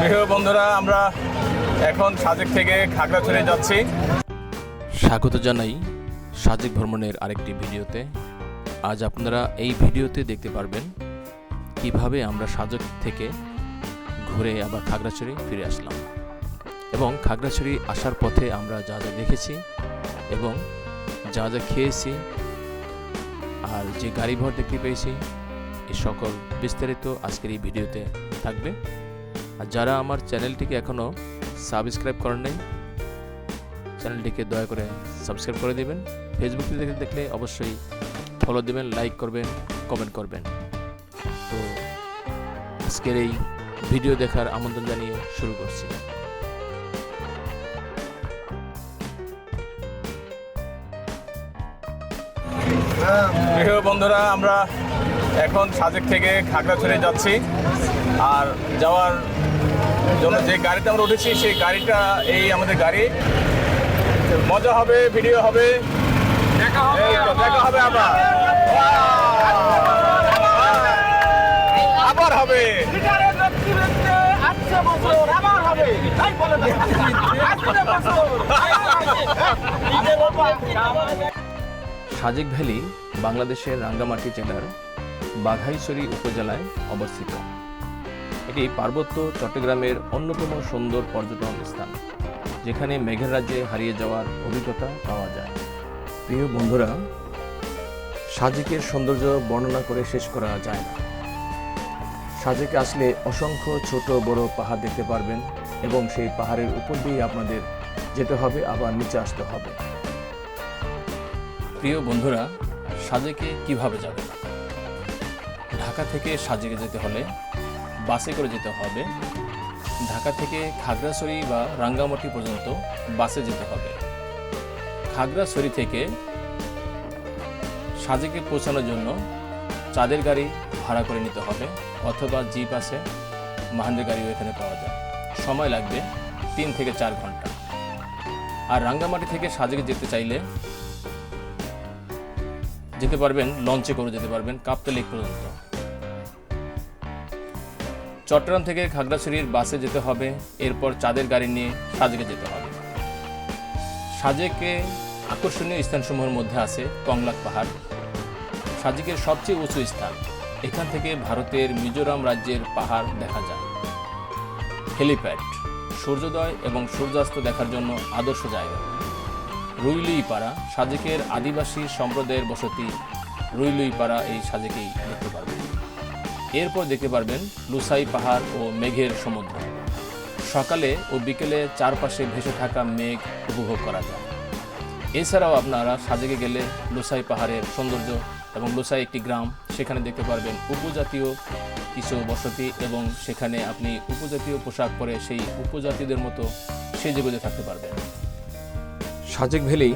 প্রিয় বন্ধুরা আমরা এখন সাজেক থেকে খাগড়াছড়ি যাচ্ছি। স্বাগত জানাই সাজেক ভ্রমণের আরেকটি ভিডিওতে। আজ আপনারা এই ভিডিওতে দেখতে পারবেন কীভাবে আমরা সাজেক থেকে ঘুরে আবার খাগড়াছড়ি ফিরে আসলাম এবং খাগড়াছড়ি আসার পথে আমরা যা যা দেখেছি এবং যা যা খেয়েছি আর যে গাড়ি ভর দেখতে পেয়েছি এই সকল বিস্তারিত আজকের এই ভিডিওতে থাকবে। আর যারা আমার চ্যানেলটিকে এখনও সাবস্ক্রাইব করেন নাই, চ্যানেলটিকে দয়া করে সাবস্ক্রাইব করে দিবেন। ফেসবুক থেকে দেখে দেখলে অবশ্যই ফলো দিবেন লাইক করবেন কমেন্ট করবেন। তো আজকের এই ভিডিও দেখার আমন্ত্রণ জানিয়ে শুরু করছি। বন্ধুরা, আমরা এখন সাজেক থেকে খাগড়াছড়ি যাচ্ছি। আর যাওয়ার জন্য যে গাড়িতে আমরা উঠেছি সেই গাড়িটা এই আমাদের গাড়ি। মজা হবে ভিডিও হবে। দেখা হবে আবার। আবার হবে। লিডারের নেতৃত্বে আটশো বছর আবার হবে। তাই বলে না আটশো বছর। সাজেক ভ্যালি বাংলাদেশের রাঙ্গামাটি জেলার বাঘাইছড়ি উপজেলায় অবস্থিত। এটি পার্বত্য চট্টগ্রামের অন্যতম সুন্দর পর্যটন স্থান, যেখানে মেঘের রাজ্যে হারিয়ে যাওয়ার অভিজ্ঞতা পাওয়া যায়। প্রিয় বন্ধুরা, সাজেকের সৌন্দর্য বর্ণনা করে শেষ করা যায় না। সাজেকে আসলে অসংখ্য ছোট বড় পাহাড় দেখতে পারবেন এবং সেই পাহাড়ের উপর দিয়ে আপনাদের যেতে হবে, আবার নিচে আসতে হবে। প্রিয় বন্ধুরা, সাজেকে কীভাবে যাবেন? ঢাকা থেকে সাজেকে যেতে হলে বাসে করে যেতে হবে। ঢাকা থেকে খাগড়াছড়ি বা রাঙ্গামাটি পর্যন্ত বাসে যেতে হবে। খাগড়াছড়ি থেকে সাজেকে পৌঁছানোর জন্য চাঁদের গাড়ি ভাড়া করে নিতে হবে অথবা জিপ আছে মাহান্দের গাড়িও এখানে পাওয়া যায়। সময় লাগবে তিন থেকে চার ঘণ্টা। আর রাঙ্গামাটি থেকে সাজেকে যেতে চাইলে যেতে পারবেন, লঞ্চে করে যেতে পারবেন কাপ্তা লেক পর্যন্ত। চট্টগ্রাম থেকে খাগড়াছড়ির বাসে যেতে হবে, এরপর চাঁদের গাড়ি নিয়ে সাজেকে যেতে হবে। সাজেকে আকর্ষণীয় স্থানসমূহের মধ্যে আছে কংলাক পাহাড়। সাজেকের সবচেয়ে উঁচু স্থান, এখান থেকে ভারতের মিজোরাম রাজ্যের পাহাড় দেখা যায়। হেলিপ্যাড, সূর্যোদয় এবং সূর্যাস্ত দেখার জন্য আদর্শ জায়গা। রুইলুইপাড়া, সাজেকের আদিবাসী সম্প্রদায়ের বসতি, রুইলুইপাড়া এই সাজেকেই এরপর দেখতে পারবেন লুসাই পাহাড় ও মেঘের সমুদ্র। সকালে ও বিকেলে চারপাশে ভেসে থাকা মেঘ উপভোগ করা যায়। এছাড়াও আপনারা সাজেকে গেলে লুসাই পাহাড়ের সৌন্দর্য এবং লুসাই একটি গ্রাম, সেখানে দেখতে পারবেন উপজাতীয় কিছু বসতি এবং সেখানে আপনি উপজাতীয় পোশাক পরে সেই উপজাতিদের মতো সেজে গুজে থাকতে পারবেন। সাজেক ভ্যালি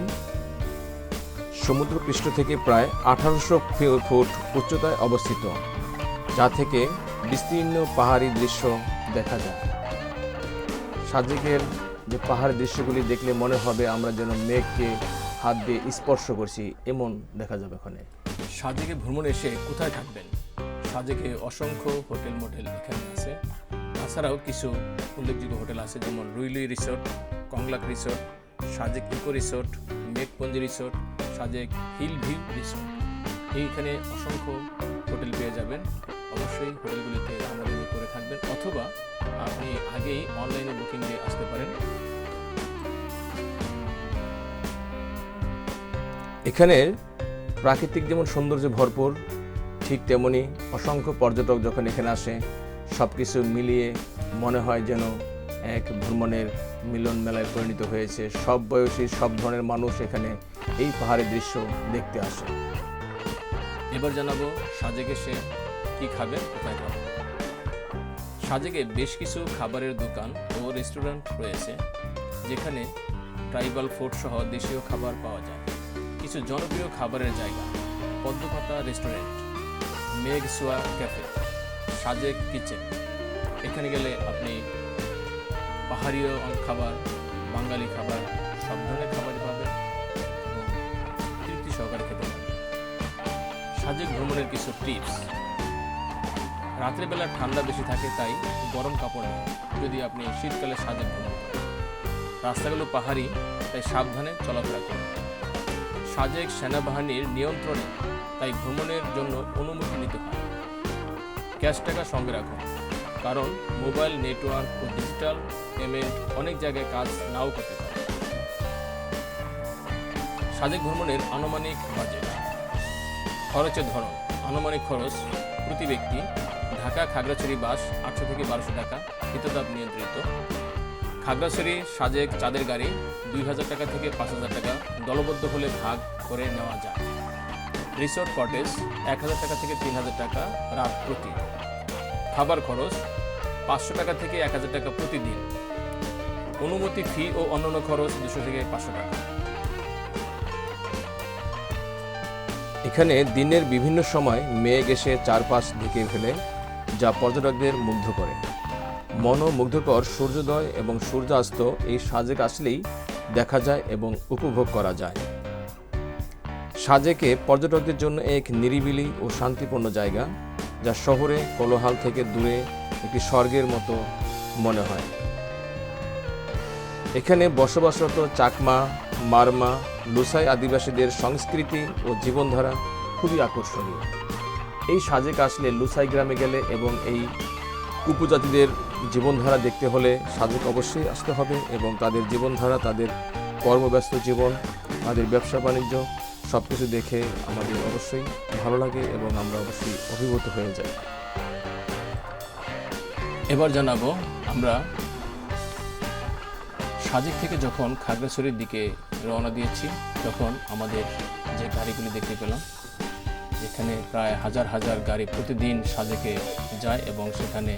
সমুদ্রপৃষ্ঠ থেকে প্রায় আঠারোশো ফুট উচ্চতায় অবস্থিত। থেকে বিস্তীর্ণ পাহাড়ি দৃশ্য দেখা যায়। সাজেকের যে পাহাড়ি দৃশ্যগুলি দেখলে মনে হবে আমরা যেন মেঘকে হাত দিয়ে স্পর্শ করছি, এমন দেখা যাবে ওখানে। সাজেকে ভ্রমণ এসে কোথায় থাকবেন? সাজেকে অসংখ্য হোটেল মোটেল এখানে আছে। তাছাড়াও কিছু উল্লেখযোগ্য হোটেল আছে, যেমন Ruilui resort, Konglak resort Sajek eco resort, Meghpunji resort Sajek hill view resort. এইখানে অসংখ্য হোটেল পেয়ে যাবেন। অবশ্যই হোটেলগুলিতে আমাদের করে থাকবেন অথবা আপনি আগেই অনলাইনে বুকিং দিয়ে আসতে পারেন। এখানে প্রাকৃতিক যেমন সৌন্দর্য ভরপুর ঠিক তেমনি অসংখ্য পর্যটক যখন এখানে আসে সব কিছু মিলিয়ে মনে হয় যেন এক ভ্রমণের মিলন মেলায় পরিণত হয়েছে। সব বয়সী সব ধরনের মানুষ এখানে এই পাহাড়ের দৃশ্য দেখতে আসে। এবার জানাব সাজেকে সে কি খাবে? কোথায় খাবে সাজেকে বেশ কিছু খাবারের দোকান ও রেস্টুরেন্ট রয়েছে, যেখানে ট্রাইবাল ফুড সহ দেশীয় খাবার পাওয়া যায়। কিছু জনপ্রিয় খাবারের জায়গা, পদ্মপাতা রেস্টুরেন্ট, মেঘ সোয়া ক্যাফে, সাজেক কিচেন। এখানে গেলে আপনি পাহাড়ীয় খাবার, বাঙালি খাবার, সব ধরনের খাবারই পাবেন তৃপ্তি সহকারে খেতে পারবেন। সাজেক ভ্রমণের কিছু টিপস। রাত্রিবেলা ঠান্ডা বেশি থাকে, তাই গরম কাপড় নেই যদি আপনি শীতকালে সাজে ভ্রমণ করেন রাস্তাগুলো পাহাড়ি, তাই সাবধানে চলাফেরা করুন। সাজেক সেনাবাহিনীর নিয়ন্ত্রণে, তাই ভ্রমণের জন্য অনুমতি নিতে হয়। ক্যাশ টাকা সঙ্গে রাখুন, কারণ মোবাইল নেটওয়ার্ক ও ডিজিটাল পেমেন্ট অনেক জায়গায় কাজ নাও করতে পারে। সাজেক ভ্রমণের আনুমানিক বাজেট। খরচের ধরন, আনুমানিক খরচ প্রতি ব্যক্তি ঢাকা খাগড়াছড়ি বাস আটশো থেকে বারোশো টাকা শীততাপ নিয়ন্ত্রিত। খাগড়াছড়ি সাজেক চাঁদের গাড়ি দুই হাজার টাকা থেকে পাঁচ হাজার টাকা দলবদ্ধ হলে ভাগ করে নেওয়া যায়। রিসোর্ট কটেজ এক হাজার টাকা থেকে তিন হাজার টাকা রাত প্রতি। খাবার খরচ পাঁচশো টাকা থেকে এক হাজার টাকা প্রতিদিন। অনুমতি ফি ও অন্যান্য খরচ দুশো থেকে পাঁচশো টাকা। এখানে দিনের বিভিন্ন সময় মেঘ এসে চারপাশ ঢেকে ফেলে। যা পর্যটকদের মুগ্ধ করে। মনোমুগ্ধকর সূর্যোদয় এবং সূর্যাস্ত এই সাজেক আসলেই দেখা যায় এবং উপভোগ করা যায়। সাজেকে পর্যটকদের জন্য এক নিরিবিলি ও শান্তিপূর্ণ জায়গা, যা শহরে কোলাহল থেকে দূরে একটি স্বর্গের মতো মনে হয়। এখানে বসবাসরত চাকমা, মারমা, লুসাই আদিবাসীদের সংস্কৃতি ও জীবনধারা খুবই আকর্ষণীয়। এই সাজেক আসলে লুসাই গ্রামে গেলে এবং এই উপজাতিদের জীবনধারা দেখতে হলে সাজেক অবশ্যই আসতে হবে এবং তাদের জীবনধারা, তাদের কর্মব্যস্ত জীবন, তাদের ব্যবসা বাণিজ্য সব কিছু দেখে আমাদের অবশ্যই ভালো লাগে এবং আমরা অবশ্যই অভিভূত হয়ে যাই। এবার জানাব আমরা সাজেক থেকে যখন খাগড়াছড়ির দিকে রওনা দিয়েছি, তখন আমাদের যে গাড়িগুলি দেখতে পেলাম যেখানে প্রায় হাজার হাজার গাড়ি প্রতিদিন সাজেকে যায় এবং সেখানে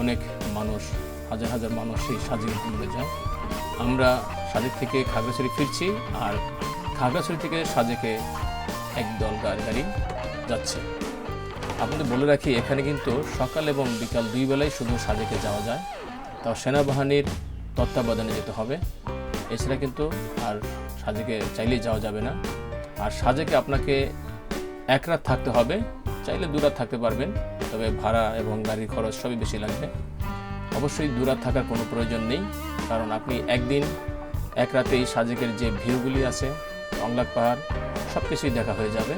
অনেক মানুষ, হাজার হাজার মানুষ সেই সাজেকে ঘুরতে যায়। আমরা সাজেক থেকে খাগড়াছড়ি ফিরছি আর খাগড়াছড়ি থেকে সাজেকে একদল গাড়ি গাড়ি যাচ্ছে। আপনাদের বলে রাখি, এখানে কিন্তু সকাল এবং বিকাল দুই বেলায় শুধু সাজেকে যাওয়া যায়। তাও সেনাবাহিনীর তত্ত্বাবধানে যেতে হবে। এছাড়া কিন্তু আর সাজেকে চাইলেই যাওয়া যাবে না। আর সাজেকে আপনাকে এক রাত থাকতে হবে, চাইলে দু রাত থাকতে পারবেন, তবে ভাড়া এবং গাড়ির খরচ সবই বেশি লাগবে। অবশ্যই দু রাত থাকার কোনো প্রয়োজন নেই, কারণ আপনি একদিন, এক রাতেই সাজেকের যে ভিউগুলি আছে অংলাক পাহাড় সব কিছুই দেখা হয়ে যাবে।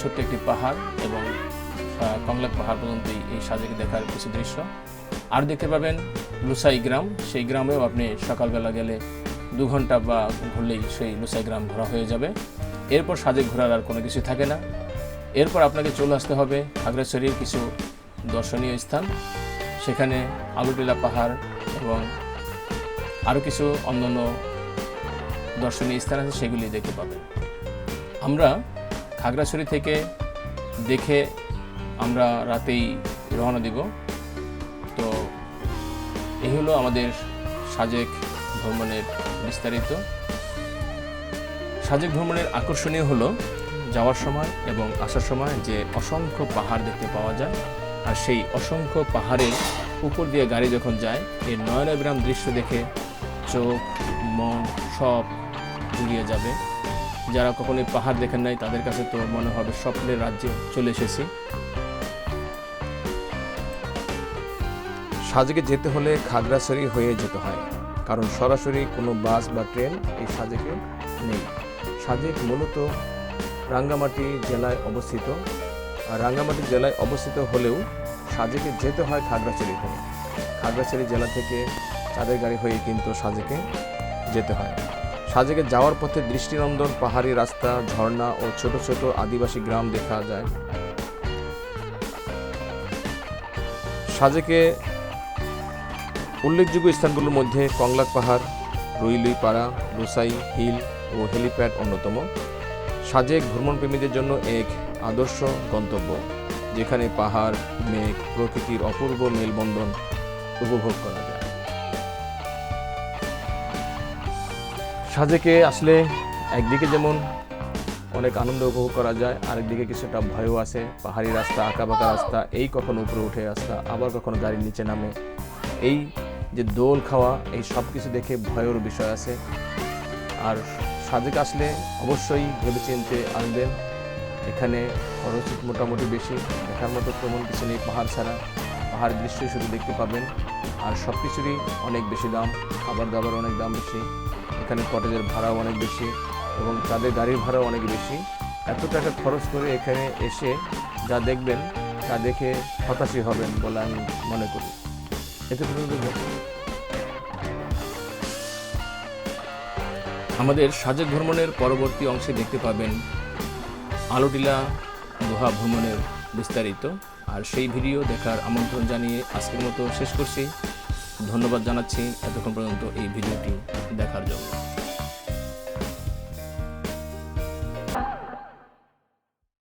ছোট্ট একটি পাহাড় এবং কংলাক পাহাড় পর্যন্তই এই সাজেকে দেখার কিছু দৃশ্য। আর দেখতে পাবেন লুসাই গ্রাম, সেই গ্রামেও আপনি সকালবেলা গেলে দু ঘণ্টা বা ঘুরলেই সেই লুসাই গ্রাম ঘোরা হয়ে যাবে। এরপর সাজেক ঘোরার আর কোনো কিছু থাকে না। এরপর আপনাকে চলে আসতে হবে খাগড়াছড়ির কিছু দর্শনীয় স্থান। সেখানে আলুটিলা পাহাড় এবং আরও কিছু অন্যান্য দর্শনীয় স্থান আছে, সেগুলি দেখতে পাবেন। আমরা খাগড়াছড়ি থেকে দেখে আমরা রাতেই রওনা দিব। তো এই হলো আমাদের সাজেক ভ্রমণের বিস্তারিত। সাজেক ভ্রমণের আকর্ষণীয় হলো যাওয়ার সময় এবং আসার সময় যে অসংখ্য পাহাড় দেখতে পাওয়া যায়। আর সেই অসংখ্য পাহাড়ের উপর দিয়ে গাড়ি যখন যায় এই নয়নাগ্রাম দৃশ্য দেখে চোখ, মন সব জুড়িয়ে যাবে। যারা কখনোই পাহাড় দেখেন নাই, তাদের কাছে তো মনে হবে স্বপ্নের রাজ্যে চলে এসেছি। সাজেকে যেতে হলে খাগড়াছড়ি হয়ে যেতে হয়, কারণ সরাসরি কোনো বাস বা ট্রেন এই সাজেকে নেই। সাজেক মূলত রাঙ্গামাটি জেলায় অবস্থিত। রাঙ্গামাটি জেলায় অবস্থিত হলেও সাজেকে যেতে হয় খাগড়াছড়ি হয়ে খাগড়াছড়ি জেলা থেকে চাঁদের গাড়ি হয়ে কিন্তু সাজেকে যেতে হয়। সাজেকে যাওয়ার পথে দৃষ্টিনন্দন, পাহাড়ি রাস্তা, ঝর্ণা ও ছোট ছোট আদিবাসী গ্রাম দেখা যায়। সাজেকে উল্লেখযোগ্য স্থানগুলোর মধ্যে কংলাক পাহাড়, রুইলুইপাড়া, রুসাই, হিল ও হেলিপ্যাড অন্যতম। সাজেক ভ্রমণপ্রেমীদের জন্য এক আদর্শ গন্তব্য, যেখানে পাহাড়, মেঘ, প্রকৃতির অপূর্ব মেলবন্ধন উপভোগ করা যায়। সাজেকে আসলে একদিকে যেমন অনেক আনন্দ উপভোগ করা যায়, আরেকদিকে কিছুটা ভয়ও আছে। পাহাড়ি রাস্তা, আঁকাবাঁকা রাস্তা, এই কখনো উপরে উঠে রাস্তা আবার কখনো গাড়ির নিচে নামে। এই যে দোল খাওয়া, এই সব কিছু দেখে ভয়ের বিষয় আছে। আর সাজেক আসলে অবশ্যই ভেবেচিন্তে আনবেন। এখানে খরচ মোটামুটি বেশি, দেখার মতো তেমন কিছু নেই, পাহাড় ছাড়া। পাহাড় দৃশ্য শুধু দেখতে পাবেন, আর সব কিছুরই অনেক বেশি দাম, খাবার দাবার অনেক দাম বেশি, এখানে কটেজের ভাড়াও অনেক বেশি, এবং তাদের গাড়ির ভাড়াও অনেক বেশি। এত টাকা খরচ করে এখানে এসে যা দেখবেন, তা দেখে হতাশই হবেন বলে আমি মনে করি। এতে পর্যন্ত আমাদের সাজেক ভ্রমণের পরবর্তী অংশে দেখতে পাবেন আলোটিলা গুহা ভ্রমণের বিস্তারিত। আর সেই ভিডিও দেখার আমন্ত্রণ জানিয়ে আজকের মতো শেষ করছি। ধন্যবাদ জানাচ্ছি এতক্ষণ পর্যন্ত এই ভিডিওটি দেখার জন্য।